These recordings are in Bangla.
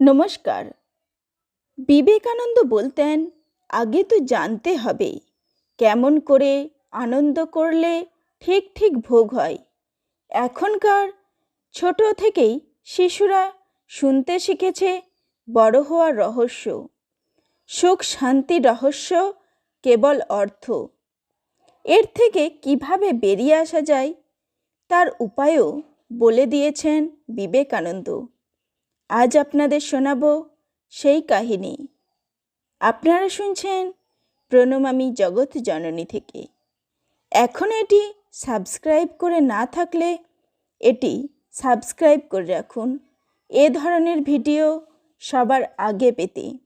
নমস্কার। বিবেকানন্দ বলতেন, আগে তো জানতে হবে কেমন করে আনন্দ করলে ঠিক ঠিক ভোগ হয়। এখনকার ছোট থেকেই শিশুরা শুনতে শিখেছে বড় হওয়ার রহস্য। সুখ শান্তির রহস্য কেবল অর্থ। এর থেকে কীভাবে বেরিয়ে আসা যায় তার উপায়ও বলে দিয়েছেন বিবেকানন্দ। আজ আপনাদের শোনাব সেই কাহিনী। আপনারা শুনছেন প্রণমামী জগৎ জননী থেকে। এখন এটি সাবস্ক্রাইব করে না থাকলে এটি সাবস্ক্রাইব করে রাখুন। এ ধরনের ভিডিও সবার আগে পেতে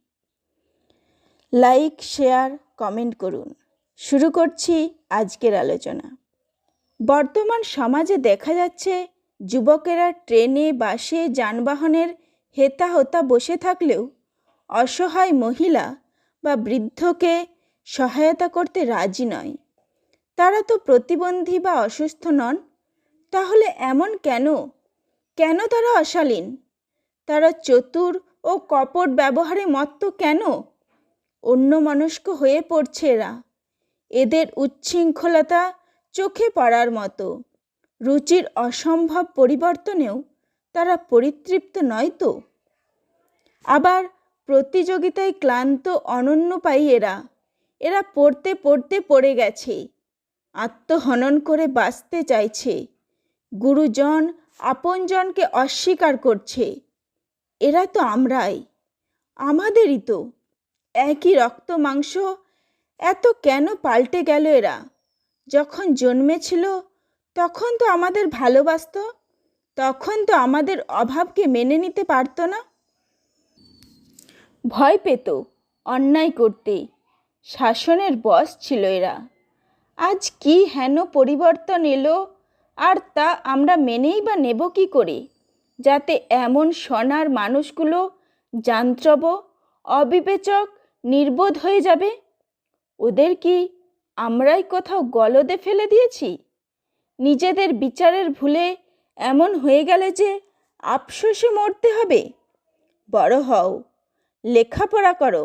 লাইক, শেয়ার, কমেন্ট করুন। শুরু করছি আজকের আলোচনা। বর্তমান সমাজে দেখা যাচ্ছে, যুবকেরা ট্রেনে, বাসে, যানবাহনের হেতা হোতা বসে থাকলেও অসহায় মহিলা বা বৃদ্ধকে সহায়তা করতে রাজি নয়। তারা তো প্রতিবন্ধী বা অসুস্থ নন, তাহলে এমন কেন? কেন তারা অশালীন? তারা চতুর ও কপট ব্যবহারে মত্ত কেন? অন্যমনস্ক হয়ে পড়ছে এরা। এদের উচ্ছৃঙ্খলতা চোখে পড়ার মতো। রুচির অসম্ভব পরিবর্তনেও তারা পরিতৃপ্ত নয় তো? আবার প্রতিযোগিতায় ক্লান্ত অনন্য পাই এরা। এরা পড়তে পড়তে পড়ে গেছে। আত্মহনন করে বাঁচতে চাইছে। গুরুজন আপনজনকে অস্বীকার করছে। এরা তো আমরাই। আমাদেরই তো। একই রক্ত মাংস। এত কেন পাল্টে গেল এরা? যখন জন্মেছিল, তখন তো আমাদের ভালোবাসত। তখন তো আমাদের অভাবকে মেনে নিতে পারতো না। ভয় পেত অন্যায় করতে। শাসনের বস ছিল এরা। আজ কি হেন পরিবর্তন এলো, আর তা আমরা মেনেই বা নেব কি করে? যাতে এমন সোনার মানুষগুলো যান্ত্রব, অবিবেচক, নির্বোধ হয়ে যাবে। ওদের কি আমরাই কোথাও গলদে ফেলে দিয়েছি? নিজেদের বিচারের ভুলে এমন হয়ে গেলে যে আফসোসে মরতে হবে। বড় হও, লেখাপড়া করো,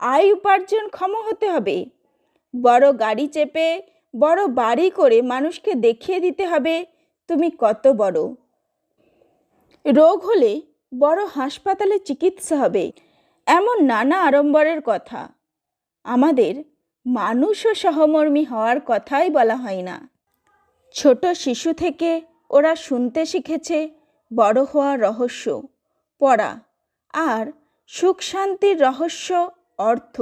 আয় উপার্জন ক্ষম হতে হবে। বড় গাড়ি চেপে, বড় বাড়ি করে মানুষকে দেখিয়ে দিতে হবে তুমি কত বড়। রোগ হলে বড় হাসপাতালে চিকিৎসা হবে, এমন নানা আড়ম্বরের কথা। আমাদের মানুষ ও সহমর্মী হওয়ার কথাই বলা হয় না। ছোট শিশু থেকে ওরা শুনতে শিখেছে বড় হওয়া রহস্য, পড়া, আর সুখ শান্তির রহস্য অর্থ।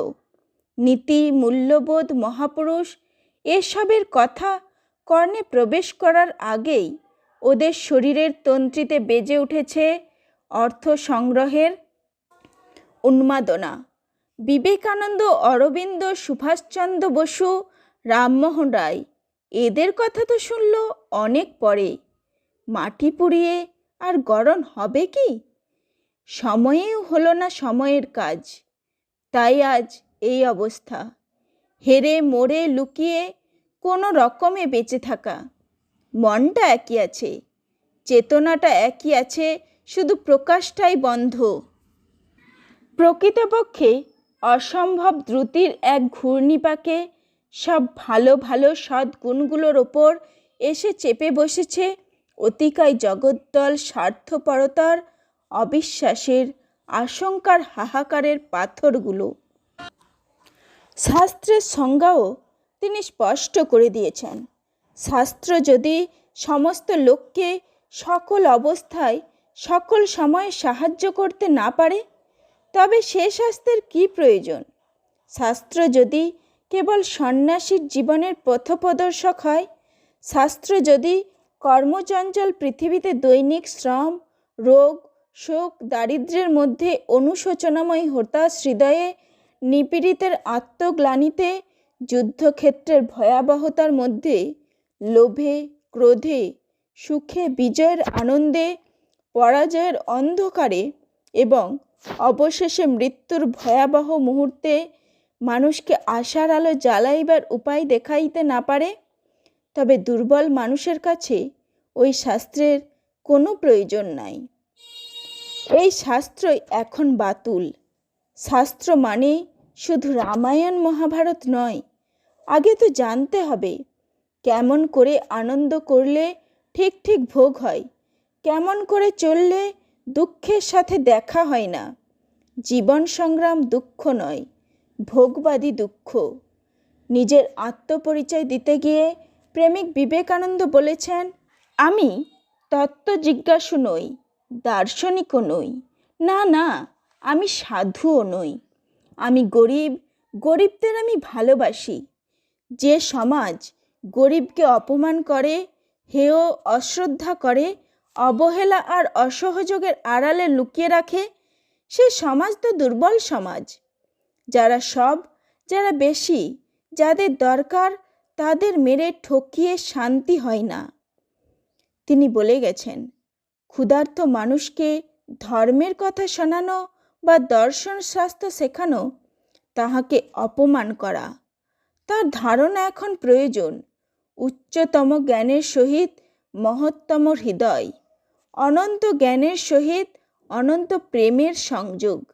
নীতি, মূল্যবোধ, মহাপুরুষ এসবের কথা কর্ণে প্রবেশ করার আগেই ওদের শরীরের তন্ত্রীতে বেজে উঠেছে অর্থ সংগ্রহের উন্মাদনা। বিবেকানন্দ, অরবিন্দ, সুভাষচন্দ্র বসু, রামমোহন রায় এদের কথা তো শুনল অনেক পরে। মাটি পুড়িয়ে আর গরম হবে কি? সময়েও হলো না সময়ের কাজ। তাই আজ এই অবস্থা। হেরে মোড়ে লুকিয়ে কোনো রকমে বেঁচে থাকা। মনটা একই আছে, চেতনাটা একই আছে, শুধু প্রকাশটাই বন্ধ। প্রকৃতপক্ষে অসম্ভব দ্রুতির এক ঘূর্ণিপাকে সব ভালো ভালো সদ্গুণগুলোর ওপর এসে চেপে বসেছে অতিকায় জগদ্দল স্বার্থপরতার অবিশ্বাসের আশঙ্কার হাহাকারের পাথরগুলো। শাস্ত্রের সংজ্ঞাও তিনি স্পষ্ট করে দিয়েছেন। শাস্ত্র যদি সমস্ত লোককে সকল অবস্থায়, সকল সময়ে সাহায্য করতে না পারে, তবে সে শাস্ত্রের কি প্রয়োজন? শাস্ত্র যদি কেবল সন্ন্যাসীর জীবনের পথপ্রদর্শক হয়, শাস্ত্র যদি কর্মচঞ্চল পৃথিবীতে দৈনিক শ্রম, রোগ, শোক, দারিদ্র্যের মধ্যে অনুশোচনাময় হতাশ হৃদয়ে, নিপীড়িতের আত্মগ্লানিতে, যুদ্ধক্ষেত্রের ভয়াবহতার মধ্যে, লোভে, ক্রোধে, সুখে, বিজয়ের আনন্দে, পরাজয়ের অন্ধকারে এবং অবশেষে মৃত্যুর ভয়াবহ মুহূর্তে মানুষকে আশার আলো জ্বালাইবার উপায় দেখাইতে না পারে। তবে দুর্বল মানুষের কাছে ওই শাস্ত্রের কোনো প্রয়োজন নাই। এই শাস্ত্রই এখন বাতুল। শাস্ত্র মানে শুধু রামায়ণ মহাভারত নয়, আগে তো জানতে হবে কেমন করে আনন্দ করলে ঠিক ঠিক ভোগ হয়, কেমন করে চললে দুঃখের সাথে দেখা হয় না। জীবন সংগ্রাম দুঃখ নয়, ভোগবাদী দুঃখ। নিজের আত্মপরিচয় দিতে গিয়ে প্রেমিক বিবেকানন্দ বলেছেন, আমি তত্ত্ব জিজ্ঞাসু নই, দার্শনিকও নই। না না, আমি সাধুও নই। আমি গরিব, গরিবদের আমি ভালোবাসি। যে সমাজ গরিবকে অপমান করে, হেয় অশ্রদ্ধা করে, অবহেলা আর অসহযোগের আড়ালে লুকিয়ে রাখে, সে সমাজ তো দুর্বল সমাজ। যারা সব, যারা বেশি, যাদের দরকার তাদের মেরে ঠকিয়ে শান্তি হয় না। তিনি বলে গেছেন, ক্ষুধার্ত মানুষকে ধর্মের কথা শোনানো বা দর্শন শাস্ত্র শেখানো তাহাকে অপমান করা। তার ধারণা এখন প্রয়োজন, উচ্চতম জ্ঞানের সহিত মহত্তম হৃদয়, অনন্ত জ্ঞানের সহিত অনন্ত প্রেমের সংযোগ।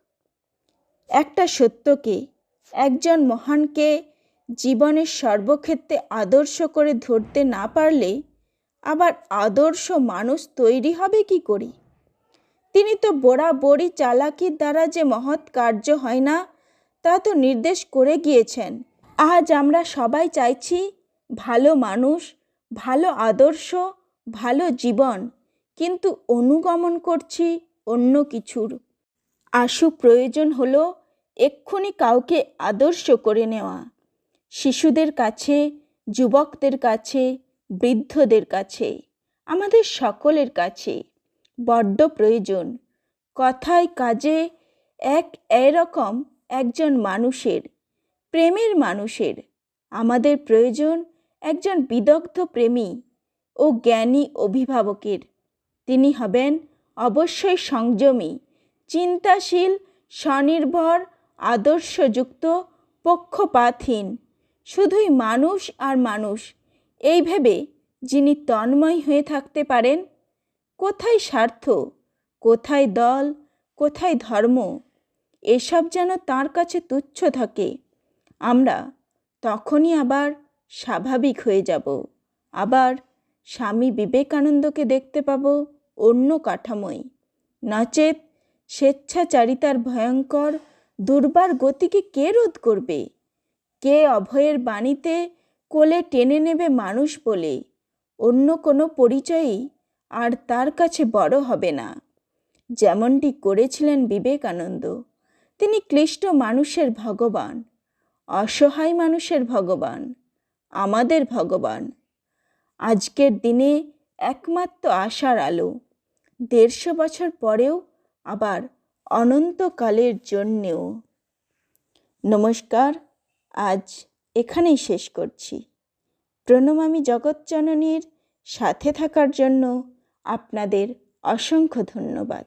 একটা সত্যকে, একজন মহানকে জীবনের সর্বক্ষেত্রে আদর্শ করে ধরতে না পারলে আবার আদর্শ মানুষ তৈরি হবে কি করি? তিনি তো বরাবরই চালাকির দ্বারা যে মহৎ কার্য হয় না, তা তো নির্দেশ করে গিয়েছেন। আজ আমরা সবাই চাইছি ভালো মানুষ, ভালো আদর্শ, ভালো জীবন, কিন্তু অনুগমন করছি অন্য কিছুর। আশু প্রয়োজন হলো এক্ষুনি কাউকে আদর্শ করে নেওয়া। শিশুদের কাছে, যুবকদের কাছে, বৃদ্ধদের কাছে, আমাদের সকলের কাছে বড্ড প্রয়োজন। কথায় কাজে এক এরকম একজন মানুষের, প্রেমের মানুষের আমাদের প্রয়োজন একজন বিদগ্ধ প্রেমী ও জ্ঞানী অভিভাবকের। তিনি হবেন অবশ্যই সংযমী, চিন্তাশীল, স্বনির্ভর, আদর্শযুক্ত, পক্ষপাতহীন শুধুই মানুষ আর মানুষ। এই ভেবে যিনি তন্ময় হয়ে থাকতে পারেন, কোথায় স্বার্থ, কোথায় দল, কোথায় ধর্ম, এসব যেন তার কাছে তুচ্ছ থাকে। আমরা তখনই আবার স্বাভাবিক হয়ে যাব। আবার স্বামী বিবেকানন্দকে দেখতে পাব অন্য কাঠামোয়। নচেত স্বেচ্ছাচারিতার ভয়ঙ্কর, দুর্বার গতিকে কে রোধ করবে? কে অভয়ের বাণীতে কোলে টেনে নেবে মানুষ বলে অন্য কোনো পরিচয়ই আর তার কাছে বড় হবে না। যেমনটি করেছিলেন বিবেকানন্দ। তিনি ক্লিষ্ট মানুষের ভগবান, অসহায় মানুষের ভগবান, আমাদের ভগবান। আজকের দিনে একমাত্র আশার আলো। দেড়শো বছর পরেও আবার অনন্তকালের জন্যেও। নমস্কার। আজ এখানেই শেষ করছি। প্রণমামী জগৎজননীর সাথে থাকার জন্য আপনাদের অসংখ্য ধন্যবাদ।